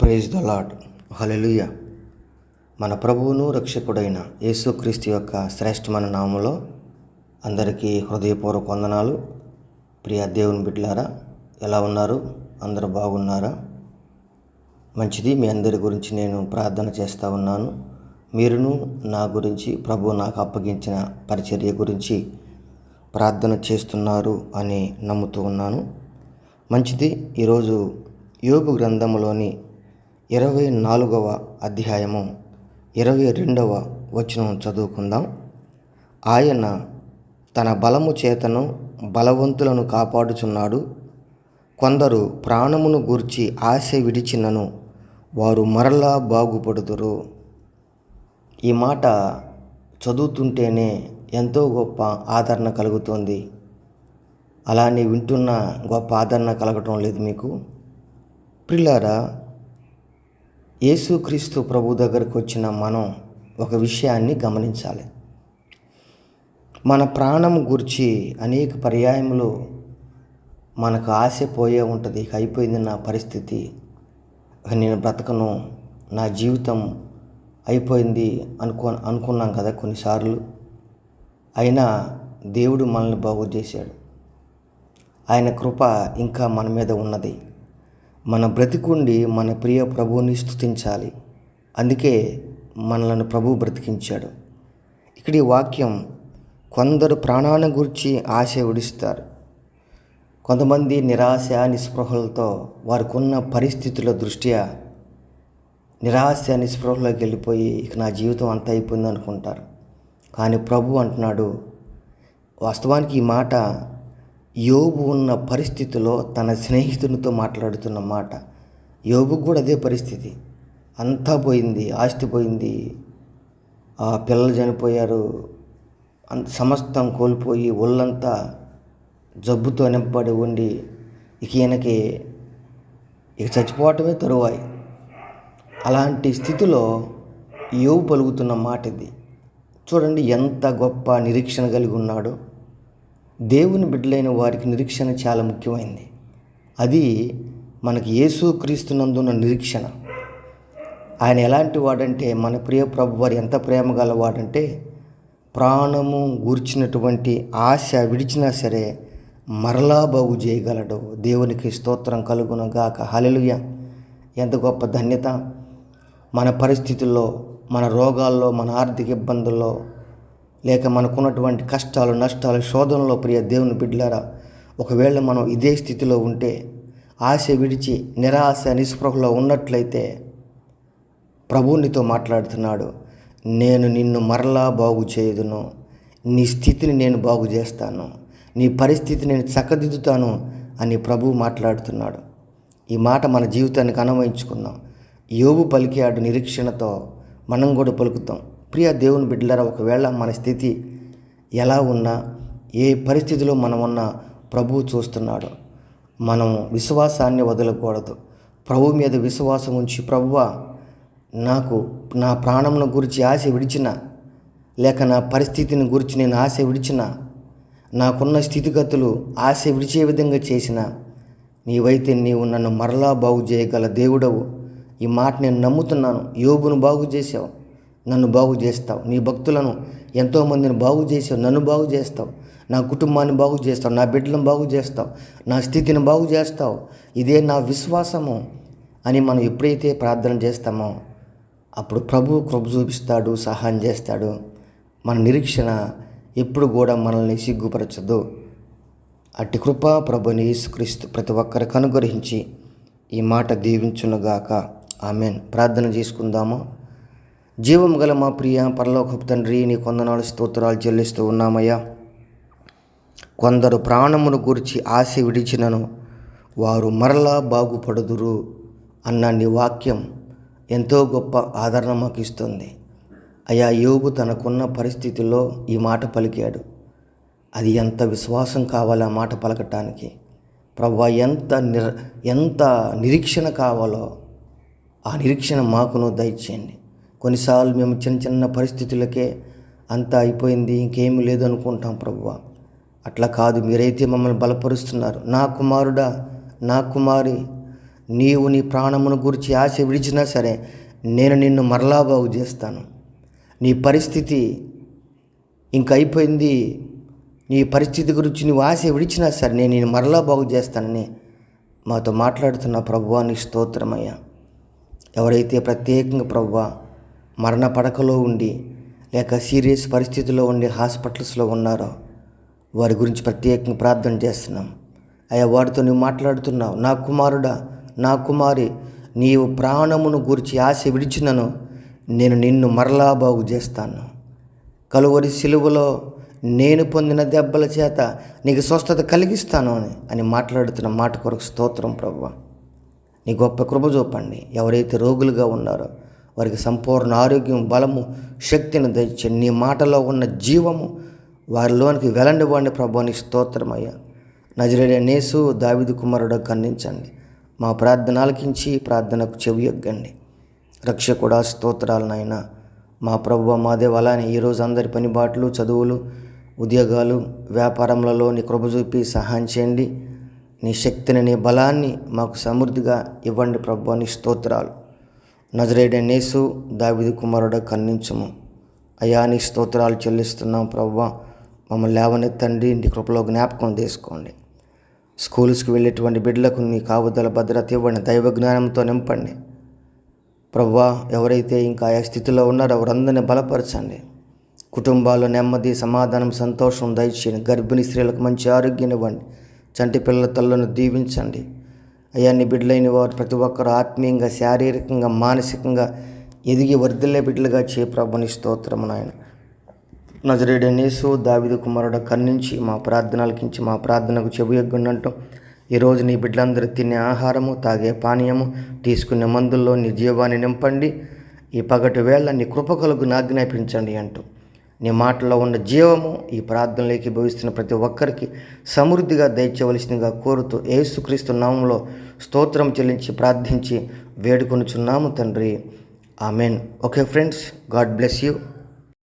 Praise the lord hallelujah మన ప్రభువును రక్షకుడైన యేసుక్రీస్తు యొక్క శ్రేష్టమైన నామంలో అందరికీ హృదయపూర్వక వందనాలు. ప్రియ దేవుని బిడ్డలారా ఎలా ఉన్నారు? అందరు బాగున్నారా? మంచిది. మీ అందరి గురించి నేను ప్రార్థన చేస్తూ ఉన్నాను. మీరును నా గురించి ప్రభు నాకు అప్పగించిన పరిచర్య గురించి ప్రార్థన చేస్తున్నారు అని నమ్ముతూ ఉన్నాను. మంచిది. ఈరోజు యోగు గ్రంథంలోని ఇరవై నాలుగవ అధ్యాయము ఇరవై రెండవ వచనం చదువుకుందాం. ఆయన తన బలము చేతను బలవంతులను కాపాడుచున్నాడు. కొందరు ప్రాణమును గూర్చి ఆశ విడిచినను వారు మరలా బాగుపడుతురు ఈ మాట చదువుతుంటేనే ఎంతో గొప్ప ఆదరణ కలుగుతుంది. అలానే వింటున్న గొప్ప ఆదరణ కలగటం లేదు మీకు. పిల్లారా యేసుక్రీస్తు ప్రభు దగ్గరకు వచ్చిన మనం ఒక విషయాన్ని గమనించాలి. మన ప్రాణం గురించి అనేక పర్యాయములు మనకు ఆశ పోయే ఉంటుంది. అయిపోయింది నా పరిస్థితి. నేను బ్రతకను. నా జీవితం అయిపోయింది అనుకో అనుకున్నాం కదా కొన్నిసార్లు. అయినా దేవుడు మనల్ని బాగు చేశాడు ఆయన కృప ఇంకా మన మీద ఉన్నది. మన బ్రతికుండి మన ప్రియ ప్రభువుని స్థుతించాలి అందుకే మనలను ప్రభు బ్రతికించాడు. ఇక్కడ ఈ వాక్యం కొందరు ప్రాణాన్ని గురించి ఆశ విడిస్తారు. కొంతమంది నిరాశ నిస్పృహలతో వారికున్న పరిస్థితుల దృష్ట్యా నిరాశ నిస్పృహలోకి వెళ్ళిపోయి ఇక నా జీవితం అంత అయిపోయింది అనుకుంటారు కానీ ప్రభు అంటున్నాడు వాస్తవానికి ఈ మాట యోబు ఉన్న పరిస్థితిలో తన స్నేహితునితో మాట్లాడుతున్న మాట. యోబుకు కూడా అదే పరిస్థితి. అంతా పోయింది ఆస్తి పోయింది. ఆ పిల్లలు చనిపోయారు. అంత సమస్తం కోల్పోయి ఒళ్ళంతా జబ్బుతో నింపబడి ఉండి ఇక ఈయనకి ఇక చచ్చిపోవటమే తరువాయి. అలాంటి స్థితిలో యోగు పలుకుతున్న మాట ఇది చూడండి ఎంత గొప్ప నిరీక్షణ కలిగి ఉన్నాడో. దేవుని బిడ్డలైన వారికి నిరీక్షణ చాలా ముఖ్యమైంది. అది మనకి యేసు క్రీస్తునందున్న నిరీక్షణ. ఆయన ఎలాంటి వాడంటే మన ప్రియ ప్రభు వారు ఎంత ప్రేమ గలవాడంటే ప్రాణము గూర్చినటువంటి ఆశ విడిచినా సరే మరలా బాగు చేయగలడు. దేవునికి స్తోత్రం కలుగునగాక. హలెలుయ ఎంత గొప్ప ధన్యత. మన పరిస్థితుల్లో మన రోగాల్లో మన ఆర్థిక ఇబ్బందుల్లో లేక మనకున్నటువంటి కష్టాలు నష్టాలు శోధనలో ప్రియ దేవుని బిడ్డలారా ఒకవేళ మనం ఇదే స్థితిలో ఉంటే ఆశ విడిచి నిరాశ నిస్పృహలో ఉన్నట్లయితే ప్రభునితో మాట్లాడుతున్నాడు నేను నిన్ను మరలా బాగు చేయదును. నీ స్థితిని నేను బాగు చేస్తాను. నీ పరిస్థితి నేను చక్కదిద్దుతాను అని ప్రభువు మాట్లాడుతున్నాడు. ఈ మాట మన జీవితానికి అనుభవించుకుందాం యోగు పలికాడు నిరీక్షణతో మనం కూడా పలుకుతాం. ప్రియ దేవుని బిడ్డలారా ఒకవేళ మన స్థితి ఎలా ఉన్నా ఏ పరిస్థితిలో మనం ఉన్న ప్రభువు చూస్తున్నాడు. మనం విశ్వాసాన్ని వదలకూడదు. ప్రభు మీద విశ్వాసం ఉంచి ప్రభువా నాకు నా ప్రాణమును గురించి ఆశ విడిచిన లేక నా పరిస్థితిని గురించి నేను ఆశ విడిచిన నాకున్న స్థితిగతులు ఆశ విడిచే విధంగా చేసిన నీవైతే నీవు నన్ను మరలా బాగు చేయగల దేవుడవు. ఈ మాట నేను నమ్ముతున్నాను. యోగును బాగు చేసావు. నన్ను బాగు చేస్తావు. నీ భక్తులను ఎంతోమందిని బాగు చేసావు నన్ను బాగు చేస్తావు. నా కుటుంబాన్ని బాగు చేస్తావు. నా బిడ్డలను బాగు చేస్తావు. నా స్థితిని బాగు చేస్తావు. ఇదే నా విశ్వాసము అని మనం ఎప్పుడైతే ప్రార్థన చేస్తామో అప్పుడు ప్రభు కృప చూపిస్తాడు సహాయం చేస్తాడు. మన నిరీక్షణ ఎప్పుడు కూడా మనల్ని సిగ్గుపరచదు. అట్టి కృప ప్రభుని యేసుక్రీస్తు ప్రతి ఒక్కరికి అనుగ్రహించి ఈ మాట దీవించునుగాక. ఆమెన్. ప్రార్థన చేసుకుందాము. జీవం గల మా ప్రియ పరలోకపు తండ్రి నీ కొందనాలు స్తోత్రాలు చెల్లిస్తూ ఉన్నామయ్యా. కొందరు ప్రాణమును గురించి ఆశ విడిచినను వారు మరలా బాగుపడుదురు అన్న నీ వాక్యం ఎంతో గొప్ప ఆదరణ మాకు ఇస్తుంది అయా యోగు తనకున్న పరిస్థితుల్లో ఈ మాట పలికాడు. అది ఎంత విశ్వాసం కావాలో ఆ మాట పలకటానికి? ప్రభా ఎంత నిర ఎంత నిరీక్షణ కావాలో ఆ నిరీక్షణ మాకును దయచేయండి. కొన్నిసార్లు మేము చిన్న చిన్న పరిస్థితులకే అంతా అయిపోయింది ఇంకేమీ లేదు అనుకుంటాం ప్రభువ. అట్లా కాదు మీరైతే మమ్మల్ని బలపరుస్తున్నారు. నా కుమారుడా నా కుమారి నీవు నీ ప్రాణమును గురించి ఆశ విడిచినా సరే నేను నిన్ను మరలా బాగు చేస్తాను. నీ పరిస్థితి ఇంక అయిపోయింది. నీ పరిస్థితి గురించి నువ్వు ఆశ విడిచినా సరే నేను నేను మరలా బాగు చేస్తానని మాతో మాట్లాడుతున్న ప్రభువా నీ స్తోత్రమయ్యా. ఎవరైతే ప్రత్యేకంగా ప్రభువా మరణ పడకలో ఉండి లేక సీరియస్ పరిస్థితిలో ఉండి హాస్పిటల్స్లో ఉన్నారో వారి గురించి ప్రత్యేకంగా ప్రార్థన చేస్తున్నాం. అయ్యా వారితో నువ్వు మాట్లాడుతున్నావు. నా కుమారుడా నా కుమారి నీవు ప్రాణమును గురించి ఆశ విడిచినను నేను నిన్ను మరలా బాగు చేస్తాను. కలువరి సిలువలో నేను పొందిన దెబ్బల చేత నీకు స్వస్థత కలిగిస్తాను అని అని మాట్లాడుతున్న మాట కొరకు స్తోత్రం ప్రభు. నీ గొప్ప కృప చూపండి. ఎవరైతే రోగులుగా ఉన్నారో వారికి సంపూర్ణ ఆరోగ్యం బలము శక్తిని దయచే నీ మాటలో ఉన్న జీవము వారిలోనికి వెలండి వాడిని ప్రభానికి స్తోత్రమయ్యా నజరేడే నేసు దావిదు కుమారుడు ఖండించండి. మా ప్రార్థన ఆలకించి ప్రార్థనకు చెవియొగ్గండి రక్షకుడా స్తోత్రాలు నాయన. మా ప్రభు మా దేవ అలానే ఈరోజు అందరి పని బాటలు చదువులు ఉద్యోగాలు వ్యాపారములలో నీ కృప చూపి సహాయం చేయండి. నీ శక్తిని నీ బలాన్ని మాకు సమృద్ధిగా ఇవ్వండి ప్రభు నీ స్తోత్రాలు. నజరేడనేసు దావిది కుమారుడ కన్నించము. అయా నీ స్తోత్రాలు చెల్లిస్తున్నాం ప్రభు మమ్మల్ని లేవనెత్తండి ఇంటి కృపలో జ్ఞాపకం తీసుకోండి స్కూల్స్కి వెళ్ళేటువంటి బిడ్డలకు నీ కాపుదల భద్రత ఇవ్వండి దైవ జ్ఞానంతో నింపండి. ప్రవ్వా ఎవరైతే ఇంకా ఆ స్థితిలో ఉన్నారో ఎవరందరినీ బలపరచండి. కుటుంబాల్లో నెమ్మది సమాధానం సంతోషం దయచేయండి. గర్భిణీ స్త్రీలకు మంచి ఆరోగ్యం ఇవ్వండి. చంటి పిల్లల తల్లను దీవించండి. అయ్యా నీ బిడ్డలైన వారు ప్రతి ఒక్కరు ఆత్మీయంగా శారీరకంగా మానసికంగా ఎదిగి వర్ధిల్లే బిడ్డలుగా చే ప్రభుని స్తోత్రము నాయన. నజరేడు నేసు దావిదు కుమారుడు కన్నించి మా ప్రార్థనలకించి మా ప్రార్థనకు చెబుయొగ్గుండంటూ ఈరోజు నీ బిడ్డలందరూ తినే ఆహారము తాగే పానీయము తీసుకునే మందుల్లో నీ జీవాన్ని నింపండి. ఈ పగటి వేళ నీ కృప కలుగు ఆజ్ఞాపించండి అంటూ నీ మాటలో ఉన్న జీవము ఈ ప్రార్థనలోకి భవిస్తున్న ప్రతి ఒక్కరికి సమృద్ధిగా దయచేవలసిందిగా కోరుతూ ఏసుక్రీస్తు నామంలో స్తోత్రం చెల్లించి ప్రార్థించి వేడుకొనుచున్నాము తండ్రి. Amen. Okay friends God bless you.